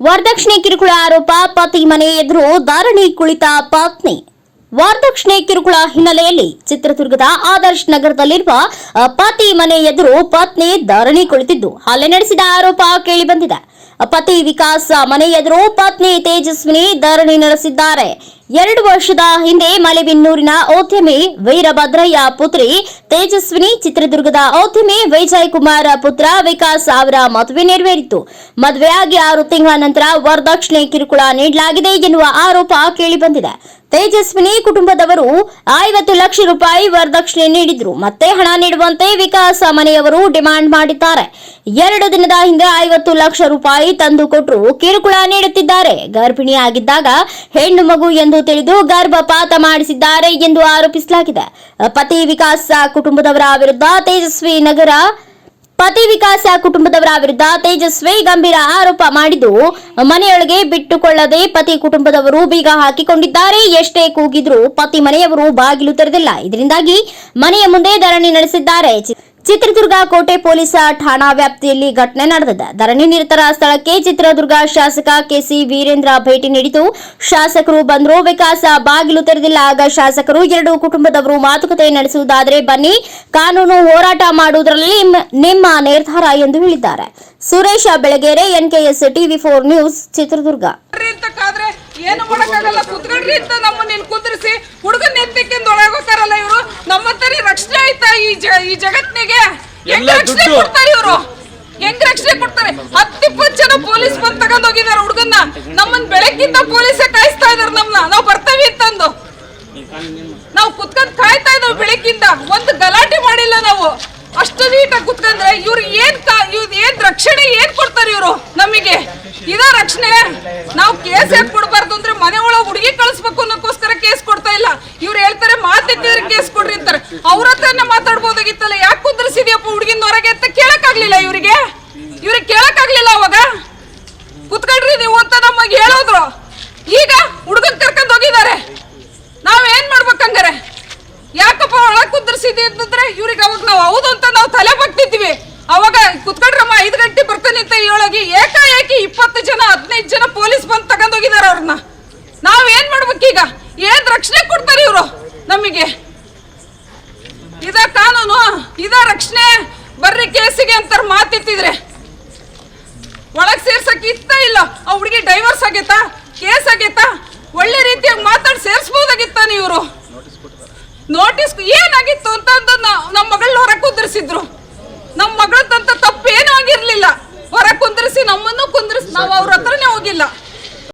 ವರದಕ್ಷಿಣೆ ಕಿರುಕುಳ ಆರೋಪ, ಪತಿ ಮನೆ ಎದುರು ಧಾರಣಿ ಕುಳಿತ ಪತ್ನಿ. ವರದಕ್ಷಿಣೆ ಕಿರುಕುಳ ಹಿನ್ನೆಲೆಯಲ್ಲಿ ಚಿತ್ರದುರ್ಗದ ಆದರ್ಶ್ ನಗರದಲ್ಲಿರುವ, ಪತಿ ಮನೆ ಎದುರು ಪತ್ನಿ ಧರಣಿ ಕುಳಿತಿದ್ದು. ಹಲ್ಲೆ ನಡೆಸಿದ ಆರೋಪ ಕೇಳಿಬಂದಿದೆ ಪತಿ ವಿಕಾಸ್, ಮನೆ ಎದುರು ಪತ್ನಿ ತೇಜಸ್ವಿನಿ ಧರಣಿ ನಡೆಸಿದ್ದಾರೆ. ಎರಡು ವರ್ಷದ ಹಿಂದೆ ಮಲೆಬೆನ್ನೂರಿನ ಉದ್ಯಮಿ ವೀರಭದ್ರಯ್ಯ ಪುತ್ರಿ ತೇಜಸ್ವಿನಿ, ಚಿತ್ರದುರ್ಗದ ಉದ್ಯಮಿ ವಿಜಯ್ ಕುಮಾರ್ ಪುತ್ರ ವಿಕಾಸ್ ಅವರ ಮದುವೆ ನೆರವೇರಿತು. ಮದುವೆಯಾಗಿ ಆರು ತಿಂಗಳ ನಂತರ ವರದಕ್ಷಿಣೆ ಕಿರುಕುಳ ನೀಡಲಾಗಿದೆ ಎನ್ನುವ ಆರೋಪ ಕೇಳಿಬಂದಿದೆ. ತೇಜಸ್ವಿನಿ ಕುಟುಂಬದವರು ಐವತ್ತು ಲಕ್ಷ ರೂಪಾಯಿ ವರದಕ್ಷಿಣೆ ನೀಡಿದ್ರು. ಮತ್ತೆ ಹಣ ನೀಡುವಂತೆ ವಿಕಾಸ ಮನೆಯವರು ಡಿಮಾಂಡ್ ಮಾಡಿದ್ದಾರೆ. ಎರಡು ದಿನದ ಹಿಂದೆ ಐವತ್ತು ಲಕ್ಷ ರೂಪಾಯಿ ತಂದು ಕೊಟ್ಟರು ಕಿರುಕುಳ ನೀಡುತ್ತಿದ್ದಾರೆ. ಗರ್ಭಿಣಿಯಾಗಿದ್ದಾಗ ಹೆಣ್ಣು ಮಗು ಎಂದು ತಿಳಿದು ಗರ್ಭಪಾತ ಮಾಡಿಸಿದ್ದಾರೆ ಎಂದು ಆರೋಪಿಸಲಾಗಿದೆ. ಪತಿ ವಿಕಾಸ ಕುಟುಂಬದವರ ವಿರುದ್ಧ ತೇಜಸ್ವಿ ನಗರ ಪತಿ ವಿಕಾಸ ಕುಟುಂಬದವರ ವಿರುದ್ಧ ತೇಜಸ್ವಿ ಗಂಭೀರ ಆರೋಪ ಮಾಡಿದ್ದು, ಮನೆಯೊಳಗೆ ಬಿಟ್ಟುಕೊಳ್ಳದೆ ಪತಿ ಕುಟುಂಬದವರು ಬೀಗ ಹಾಕಿಕೊಂಡಿದ್ದಾರೆ. ಎಷ್ಟೇ ಕೂಗಿದ್ರು ಪತಿ ಮನೆಯವರು ಬಾಗಿಲು ತೆರೆದಿಲ್ಲ. ಇದರಿಂದಾಗಿ ಮನೆಯ ಮುಂದೆ ಧರಣಿ ನಡೆಸಿದ್ದಾರೆ. ಚಿತ್ರದುರ್ಗ ಕೋಟೆ ಪೊಲೀಸ್ ಠಾಣಾ ವ್ಯಾಪ್ತಿಯಲ್ಲಿ ಘಟನೆ ನಡೆದಿದೆ. ಧರಣಿ ನಿರತರ ಸ್ಥಳಕ್ಕೆ ಚಿತ್ರದುರ್ಗ ಶಾಸಕ ಕೆಸಿ ವೀರೇಂದ್ರ ಭೇಟಿ ನೀಡಿದ್ದು, ಶಾಸಕರು ಬಂದರೂ ವಿಕಾಸ ಬಾಗಿಲು ತೆರೆದಿಲ್ಲ. ಆಗ ಶಾಸಕರು ಎರಡು ಕುಟುಂಬದವರು ಮಾತುಕತೆ ನಡೆಸುವುದಾದರೆ ಬನ್ನಿ, ಕಾನೂನು ಹೋರಾಟ ಮಾಡುವುದರಲ್ಲಿ ನಿಮ್- ನಿಮ್ಮ ನಿರ್ಧಾರ ಎಂದು ಹೇಳಿದ್ದಾರೆ. Suresh Belagere, NKS TV four news, Chitradurga. ಏನು ಮಾಡಕ್ಕಾಗಲ್ಲ. ಕುತ್ಕೊಂಡ್ರಿ ಅಂತ ನಮ್ಮ ನಿನ್ ಕುಂದ್ರಿಸಿ ಹುಡುಗನ್ ಎತ್ತಿಕ್ಕಿಂದ ಒಳಗೋತಾರಲ್ಲ ಇವರು ನಮ್ಮಂತರಿ ರಕ್ಷಣೆ ಆಯ್ತಾ ಈ ಜ ಈ ಜಗತ್ನಿಗೆ ಹೆಂಗ್ ಎಲ್ಲ ರಕ್ಷಣೆ ದುಡ್ಡು. ಕೊಡ್ತಾರೆ ಇವರು? ಹೆಂಗ್ ರಕ್ಷಣೆ ಕೊಡ್ತಾರೆ? ಹತ್ತಿಪ್ಪತ್ತು ಜನ ಪೊಲೀಸ್ ಬಂದ್ ತಗೊಂಡ್ ಹೋಗಿದಾರೆ ಹುಡುಗನ್ನ. ನಮ್ಮನ್ ಬೆಳಕಿಂದ ಪೊಲೀಸೇ ಕಾಯಿಸ್ತಾ ಇದಾರೆ ನಮ್ನ. ನಾವು ಬರ್ತವಿ ಅಂತಂದು ನಾವು ಕುತ್ಕೊಂಡ್ ಕಾಯ್ತಾ ಇದಾವೆ ಬೆಳಗ್ಗಿಂದ. ಒಂದು ಗಲಾಟೆ ಮಾಡಿಲ್ಲ ನಾವು. ಅಷ್ಟು ನೀಟಾಗಿ ಕುತ್ಕೊಂಡ್ರೆ ಇವ್ರ ಏನ್ ಕಾ- ಇವ್ರ್ ಏನ್ ರಕ್ಷಣೆ ಏನ್ ಕೊಡ್ತಾರೆ ಇವರು ನಮಗೆ? ಇದ ರಕ್ಷಣೆ? ನಾವು ಕೇಸ್ ಯಾಕೆ ಕೊಡಬಾರ್ದು ಅಂದ್ರೆ ಮನೆ ಒಳಗ್ ಹುಡುಗಿ ಕಳಿಸ್ಬೇಕು ಅನ್ನೋಕ್ಕೋಸ್ಕರ ಕೇಸ್ ಕೊಡ್ತಾ ಇಲ್ಲ ಮಾತೆತ್ತಿದ್ರೆ ಕೇಸ್ ಕೊಡ್ರಿ ಅಂತಾರೆ. ಅವ್ರ ಹತ್ರನೇ ಮಾತಾಡ್ಬೋದಾಗಿತ್ತಲ್ಲ, ಯಾಕೆ ಕುಂದ್ರಿಸಿದ್ಯಪ್ಪ ಹುಡುಗಿನ ಹೊರಗೆ ಅಂತ ಕೇಳಕ್ಕಾಗ್ಲಿಲ್ಲ ಇವರಿಗೆ? ಇವ್ರಿಗೆ ಕೇಳಕ್ಕಾಗ್ಲಿಲ್ಲ ಅವಾಗ? ಕುತ್ಕೊಳ್ರಿ, ನೀವು ಅಂತ ನಮಗೆ ಹೇಳೋದ್ರು. ಈಗ ಹುಡುಗನ್ ಕರ್ಕೊಂಡ್ ಹೋಗಿದ್ದಾರೆ. ನಾವೇನ್ ಮಾಡ್ಬೇಕಂಗಾರೆ? ಯಾಕಪ್ಪ ಒಳಗ್ ಕುಂದ್ರಿಸಿದ್ವಿ ಅಂತಂದ್ರೆ, ಇವ್ರಿಗೆ ಅವಾಗ ನಾವು ಹೌದು ಅಂತ ನಾವು ತಲೆ ಬಗ್ತಿದ್ವಿ ಅವಾಗ ಕುತ್ಕೊಂಡ್ರಮ್ಮ ಐದು ಗಂಟೆ ಬರ್ತಾನೆ ಅಂತ ಹೇಳೋಗಿ ಏಕಾಏಕಿ ಇಪ್ಪತ್ತು ಜನ ಹದಿನೈದು ಜನ ಪೊಲೀಸ್ ಬಂದು ತಗೊಂಡೋಗಿದಾರೆ ಅವ್ರನ್ನ ನಾವ್ ಏನ್ ಮಾಡ್ಬೇಕೀಗ ಏನ್ ರಕ್ಷಣೆ ಕೊಡ್ತಾರೆ ಇವರು ನಮಗೆ ಇದ ಕಾನೂನು ಇದ ರಕ್ಷಣೆ ಬರ್ರಿ ಕೇಸಿಗೆ ಅಂತಾರ ಮಾತಿತ್ತಿದ್ರೆ. ಒಳಗ್ ಸೇರ್ಸಕ್ ಇತ್ತ ಇಲ್ಲ. ಆ ಹುಡುಗಿ ಡೈವರ್ಸ್ ಆಗೈತಾ? ಕೇಸ್ ಆಗೈತಾ? ಒಳ್ಳೆ ರೀತಿಯಾಗಿ ಮಾತಾಡಿ ಸೇರ್ಸ್ಬೋದಾಗಿತ್ತ ನೀವ್ರು? ನೋಟಿಸ್ ಏನಾಗಿತ್ತು ಅಂತ ನಮ್ಮ ಮಗಳನ್ನ ಹೊರಗೆ ಕುಂದ್ರಿಸಿದ್ರು ನಮ್ಮ ಮಗಳದಂತ